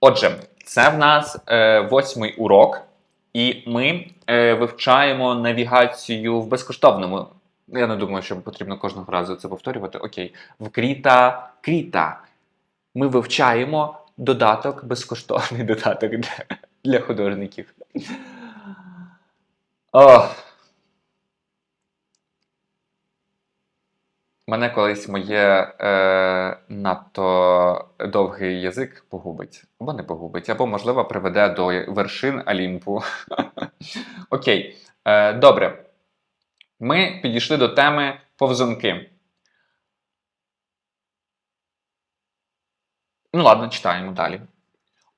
Отже, це в нас е, восьмий урок, і ми е, вивчаємо навігацію в безкоштовному. Я не думаю, що потрібно кожного разу це повторювати. Окей. В Кріта Кріта. Ми вивчаємо додаток, безкоштовний додаток для, для художників. Ох. Мене колись моє е, надто довгий язик погубить, або не погубить, або, можливо, приведе до вершин Олімпу. Окей, е, добре. Ми підійшли до теми повзунки. Ну, ладно, читаємо далі.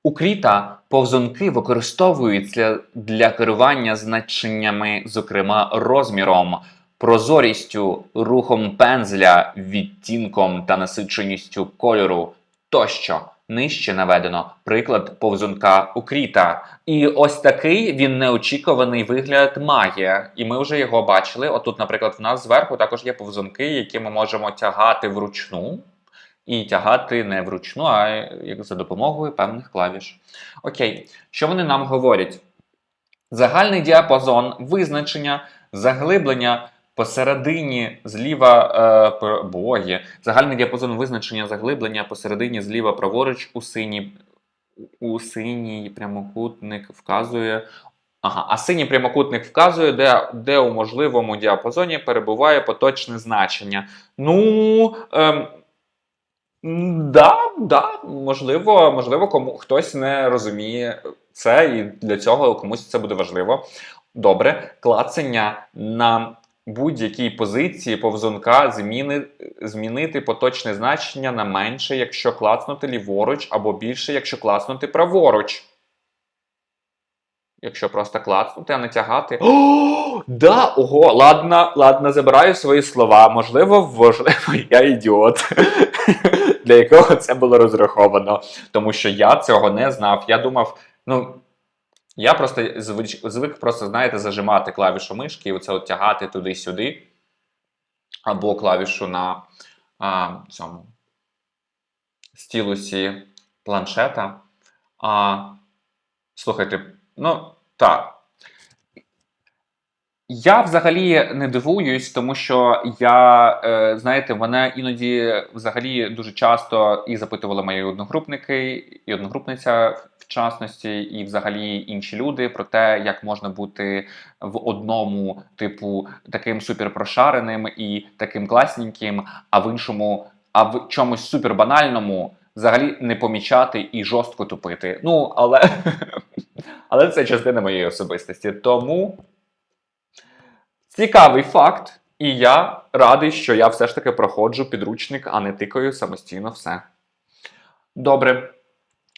У Кріта повзунки використовуються для керування значеннями, зокрема розміром, прозорістю, рухом пензля, відтінком та насиченістю кольору тощо. Нижче наведено приклад повзунка у Кріта. І ось такий він неочікуваний вигляд має. І ми вже його бачили. Отут, наприклад, в нас зверху також є повзунки, які ми можемо тягати вручну. І тягати не вручну, а як за допомогою певних клавіш. Окей, що вони нам говорять? Загальний діапазон визначення, заглиблення посередині зліва е, боє, загальний діапазон визначення заглиблення посередині зліва праворуч у синій, у синій прямокутник вказує. Ага, а синій прямокутник вказує, де, де у можливому діапазоні перебуває поточне значення. Ну. Ем, Да, да, можливо, можливо, кому хтось не розуміє це, і для цього комусь це буде важливо. Добре, клацання на будь-якій позиції повзунка зміни, змінити поточне значення на менше, якщо клацнути ліворуч, або більше, якщо клацнути праворуч. Якщо просто клацнути, а не тягати. О, да, ого, ладно, ладно, забираю свої слова. Можливо, можливо, я ідіот, для якого це було розраховано. Тому що я цього не знав. Я думав, ну. Я просто звик, просто, знаєте, зажимати клавішу мишки і оце от тягати туди-сюди. Або клавішу на а, цьому стілусі планшета. А, слухайте, ну так. Я взагалі не дивуюсь, тому що я, е, знаєте, мене іноді взагалі дуже часто і запитували мої одногрупники, і одногрупниця в частності, і взагалі інші люди про те, як можна бути в одному, типу, таким суперпрошареним і таким класненьким, а в іншому, а в чомусь супербанальному взагалі не помічати і жорстко тупити. Ну, але, але це частина моєї особистості. Тому. Цікавий факт, і я радий, що я все ж таки проходжу підручник, а не тикаю самостійно все. Добре.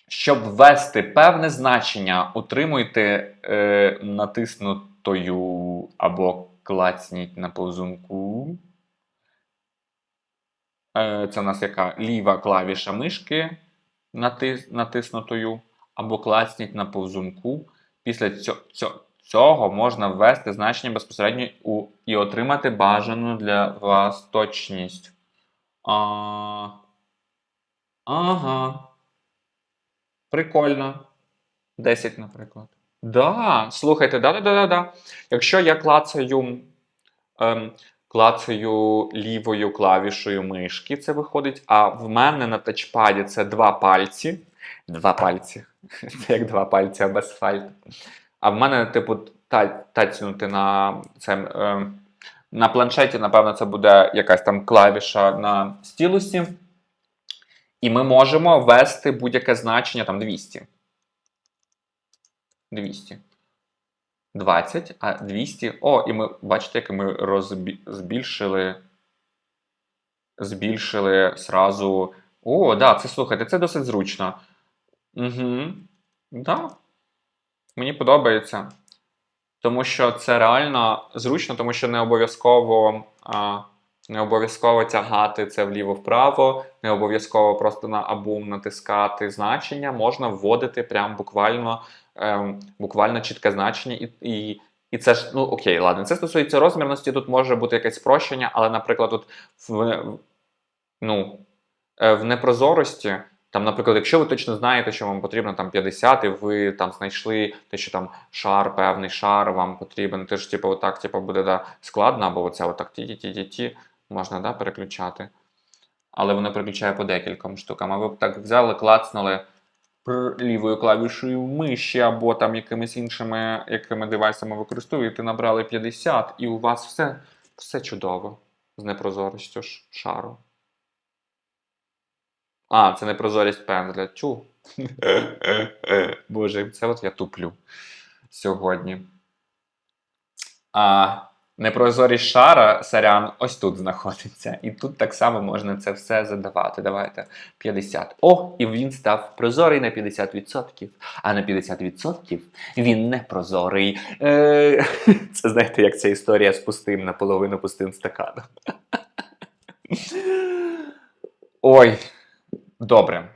Щоб ввести певне значення, утримуйте е, натиснутою або клацніть на повзунку. Е, це у нас яка ліва клавіша мишки натис, натиснутою, або клацніть на повзунку. Після цього, цього, можна ввести значення безпосередньо у, і отримати бажану для вас точність. А, ага. Прикольно. 10, наприклад. Да, слухайте, да-да-да-да. Якщо я клацаю, ем, клацаю лівою клавішою мишки, це виходить, а в мене на тачпаді це два пальці. Два пальці. Це як два пальці, без фальт. А в мене, типу, та, тацнути на це, е, на планшеті, напевно, це буде якась там клавіша на стілусі. І ми можемо ввести будь-яке значення там 200. 200. 20, а 200. О, і ми бачите, як ми розбі... збільшили. Збільшили сразу. О, да, це слухайте, це досить зручно. Угу. Да. Мені подобається. Тому що це реально зручно, тому що не обов'язково а, не обов'язково тягати це вліво-вправо, не обов'язково просто на абум натискати значення, можна вводити прям буквально ем, буквально чітке значення. І, і, і це ж, ну окей, ладно, це стосується розмірності, тут може бути якесь спрощення, але, наприклад, тут в, ну, е, в непрозорості Там, наприклад, якщо ви точно знаєте, що вам потрібно там 50, і ви там знайшли те, що там шар, певний шар вам потрібен, теж типу, отак типу, буде да, складно, або оце отак ті-ті-ті-ті, можна да, переключати. Але воно переключає по декільком штукам. А ви б так взяли, клацнули лівою клавішою миші, або там якимись іншими якими девайсами використовуєте, набрали 50, і у вас все, все чудово з непрозорістю шару. А, це непрозорість пензля. Чу. Боже, це от я туплю сьогодні. А непрозорість шара, сорян, ось тут знаходиться. І тут так само можна це все задавати. Давайте 50. О, і він став прозорий на 50%. А на 50% він не прозорий. Е, Це знаєте, як ця історія з пустим, наполовину пустим стаканом. Ой, добре.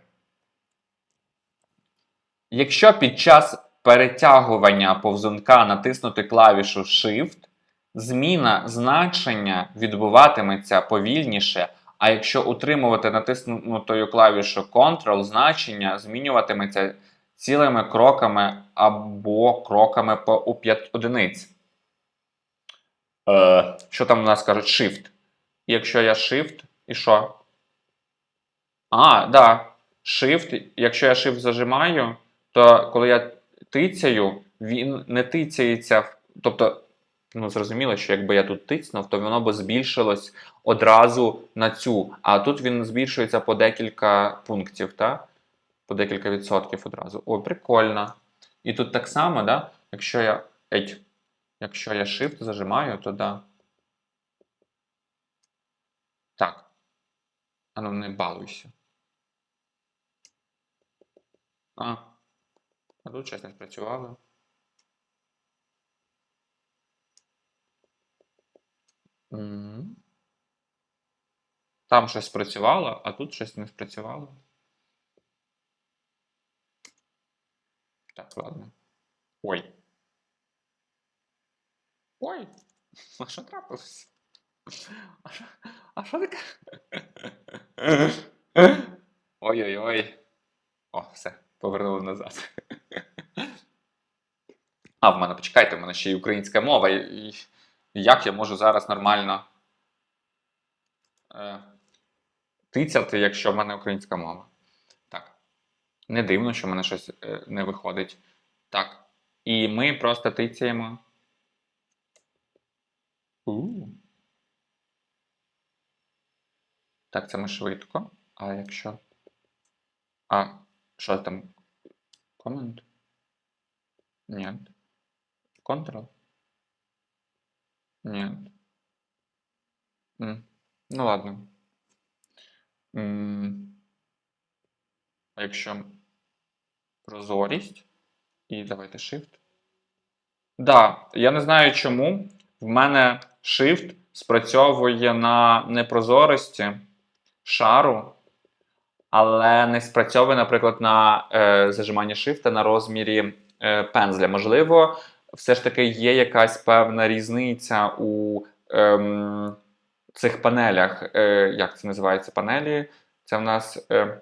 Якщо під час перетягування повзунка натиснути клавішу Shift, зміна значення відбуватиметься повільніше, а якщо утримувати натиснутою клавішу Ctrl, значення змінюватиметься цілими кроками або кроками по у 5 одиниць. Е, що там у нас кажуть? Shift. Якщо я Shift, і що? А, да. Shift, якщо я Shift зажимаю, то коли я тицяю, він не тицяється. Тобто, ну зрозуміло, що якби я тут тицнув, то воно б збільшилось одразу на цю. А тут він збільшується по декілька пунктів, так? По декілька відсотків одразу. О, прикольно. І тут так само, да? Якщо я. Еть, якщо я Shift зажимаю, то да. Так. А ну не балуйся. А. А тут щось не спрацювало. Там щось спрацювало, а тут щось не спрацювало. Так, ладно. Ой. Ой. А що трапилось? А що, таке? Ой-ой-ой. О, все, повернули назад. А, в мене, почекайте, в мене ще й українська мова. І як я можу зараз нормально е, тицяти, якщо в мене українська мова? Так. Не дивно, що в мене щось е, не виходить. Так. І ми просто тицяємо. У. Так, це ми швидко. А якщо. А, що там? Комент? Нет. Ctrl? Нет. Ну ладно. А якщо прозорість і давайте Shift. Да, я не знаю чому. В мене Shift спрацьовує на непрозорості шару, але не спрацьовує, наприклад, на е, зажиманні Shift на розмірі е, пензля. Можливо, все ж таки є якась певна різниця у ем, цих панелях. Е, як це називається панелі? Це в нас е,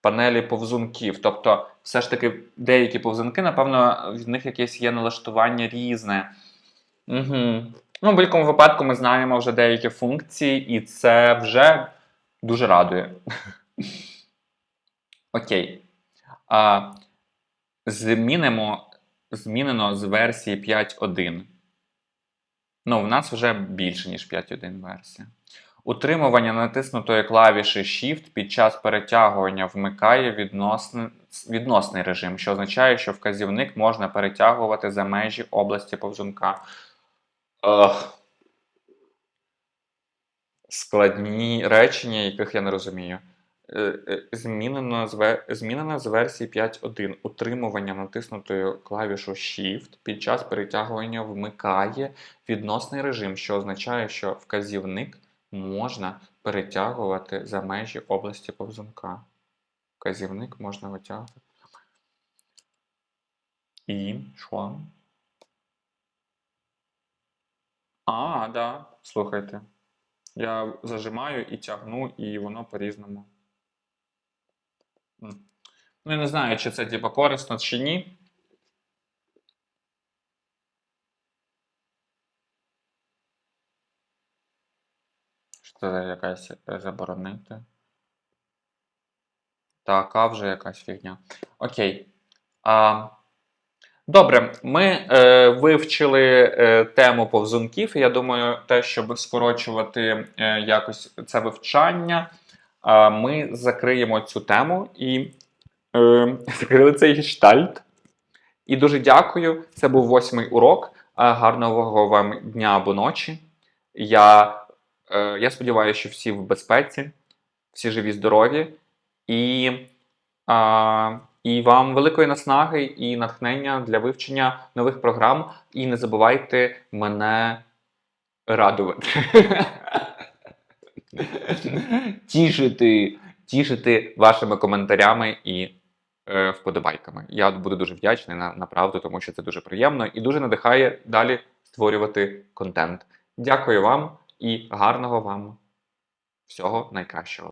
панелі повзунків. Тобто, все ж таки, деякі повзунки, напевно, в них якесь є налаштування різне. Угу. Ну, в будь-якому випадку ми знаємо вже деякі функції, і це вже дуже радує. Окей. Змінимо, змінено з версії 5.1. Ну, в нас вже більше, ніж 5.1 версія. Утримування натиснутої клавіші Shift під час перетягування вмикає відносний, відносний режим, що означає, що вказівник можна перетягувати за межі області повзунка. Ох. Складні речення, яких я не розумію. Е, е, Змінено з, змінено з версії 5.1. Утримування натиснутою клавішу Shift під час перетягування вмикає відносний режим, що означає, що вказівник можна перетягувати за межі області повзунка. Вказівник можна витягувати. І що? А, да. Слухайте. Я зажимаю і тягну, і воно по-різному. Ну, я не знаю, чи це типу, корисно чи ні. Що це якась заборонити? Так, а вже якась фігня. Окей. А, добре, ми е, вивчили е, тему повзунків. Я думаю, те, щоб скорочувати е, якось це вивчання, ми закриємо цю тему і е, закрили цей гештальт. І дуже дякую. Це був восьмий урок. Е, Гарного вам дня або ночі. Я, е, я сподіваюся, що всі в безпеці, всі живі, здорові. І, а, і вам великої наснаги і натхнення для вивчення нових програм. І не забувайте мене радувати. тішити, тішити вашими коментарями і е, вподобайками. Я буду дуже вдячний на, правду, тому що це дуже приємно і дуже надихає далі створювати контент. Дякую вам і гарного вам всього найкращого.